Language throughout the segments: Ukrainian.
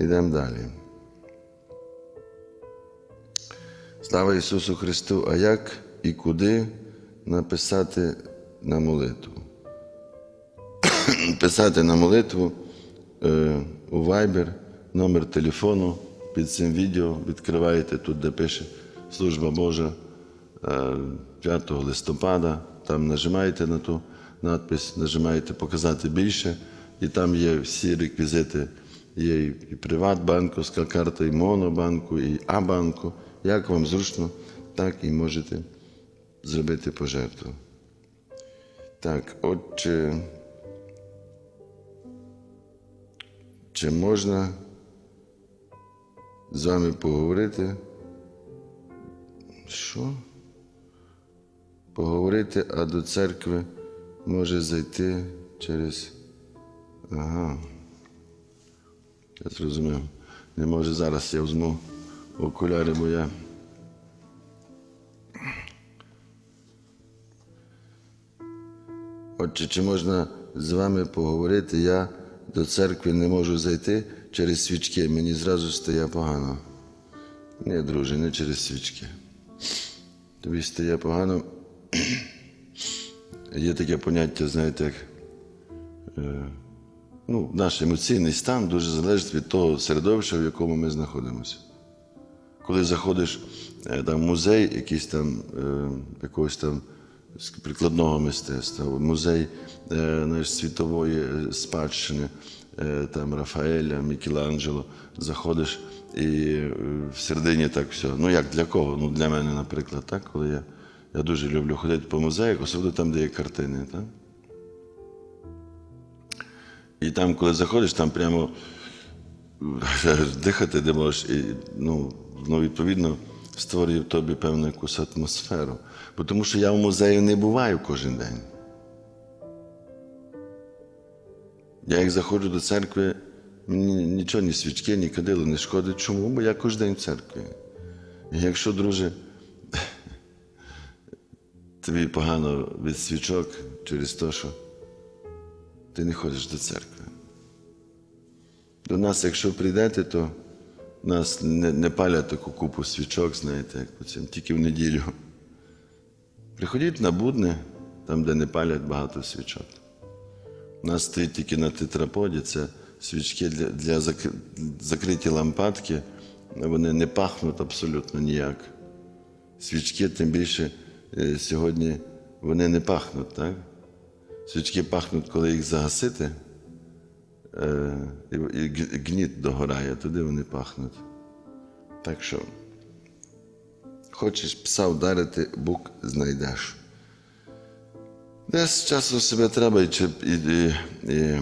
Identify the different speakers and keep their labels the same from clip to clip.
Speaker 1: Йдемо далі. Слава Ісусу Христу! А як і куди написати на молитву? Писати на молитву е, у Viber, номер телефону під цим відео відкриваєте тут, де пише Служба Божа е, 5 листопада. Там нажимаєте на ту надпись, нажимаєте Показати більше, і там є всі реквізити. Є і Приватбанковська карта, і Монобанку, і А-банку. Як вам зручно, так і можете зробити пожертву. Так, отже, чи можна з вами поговорити? Що? Поговорити, а до церкви може зайти через. Ага. Я зрозумів. Не може зараз я візьму окуляри, бо я. Отже, чи можна з вами поговорити? Я до церкви не можу зайти через свічки. Мені зразу стає погано. Ні, друже, не через свічки. Тобі стає погано. Є таке поняття, знаєте, як е, ну, наш емоційний стан дуже залежить від того середовища, в якому ми знаходимося. Коли заходиш е, там, в музей, якийсь там, е, якогось там прикладного мистецтва, музей е, світової е, спадщини, там Рафаеля, Мікеланджело, заходиш і е, всередині так все. Ну як для кого? Ну для мене, наприклад, так, коли я, я дуже люблю ходити по музеях, особливо там, де є картини. Так? І там, коли заходиш, там прямо дихати не можеш, і ну, ну, відповідно створює в тобі певну якусь атмосферу. Бо Тому що я в музеї не буваю кожен день. Я як заходжу до церкви, мені нічого, ні свічки, ні кадило не шкодить. Чому? Бо я кожен день в церкві. І якщо, друже, тобі погано від свічок через те, що ти не ходиш до церкви. До нас, якщо прийдете, то нас не, не палять таку купу свічок, знаєте, як по цим, тільки в неділю. Приходіть на будне, там, де не палять багато свічок. У нас стоїть тільки на тетраподі, це свічки для, для зак- закриті лампадки, вони не пахнуть абсолютно ніяк. Свічки, тим більше е, сьогодні вони не пахнуть, так? Свічки пахнуть, коли їх загасити, і, і гніт догорає, туди вони пахнуть. Так що, хочеш пса вдарити, бук знайдеш. Десь часу себе треба і, і, і, і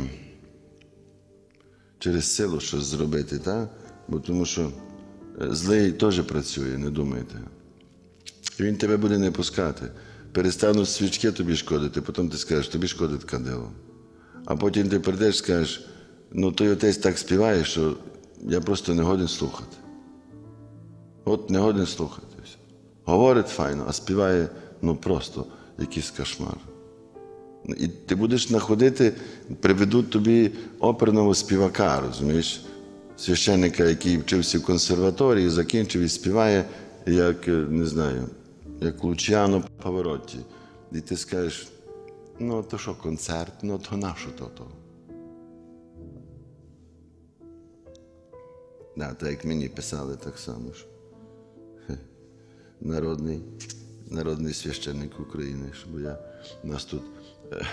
Speaker 1: через силу щось зробити, так? Бо тому що е, злий теж працює, не думайте. І він тебе буде не пускати. Перестануть свічки тобі шкодити, потім ти скажеш, тобі шкодить кадило. А потім ти прийдеш і скажеш, ну той отець так співає, що я просто не годен слухати. От не годен слухати. Говорить файно, а співає ну просто якийсь кошмар. І ти будеш знаходити, приведуть тобі оперного співака, розумієш? Священника, який вчився в консерваторії, закінчив і співає, як, е, не знаю, як Лучіано Паворотті. І ти скажеш, ну то що концерт, ну то на що то то? Да, так як мені писали так само. Що народний, народний священник України, щоб я у нас тут е,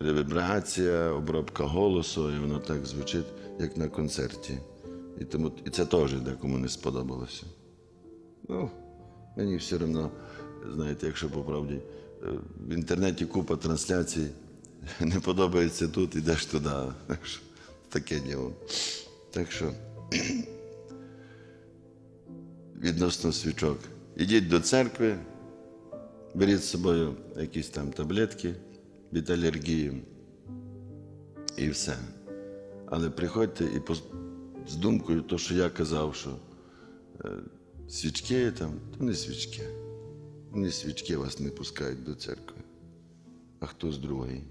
Speaker 1: ревібрація, обробка голосу, і воно так звучить, як на концерті. І, тому, і це теж декому не сподобалося. Ну, мені все одно, знаєте, якщо по правді, е, в інтернеті купа трансляцій, не подобається тут, ідеш туди. Таке діло. Так що відносно свічок. Ідіть до церкви, беріть з собою якісь там таблетки від алергії і все. Але приходьте і пос- з думкою, то, що я казав, що е, свічки там, то не свічки. Не свічки вас не пускають до церкви. А хтось другий.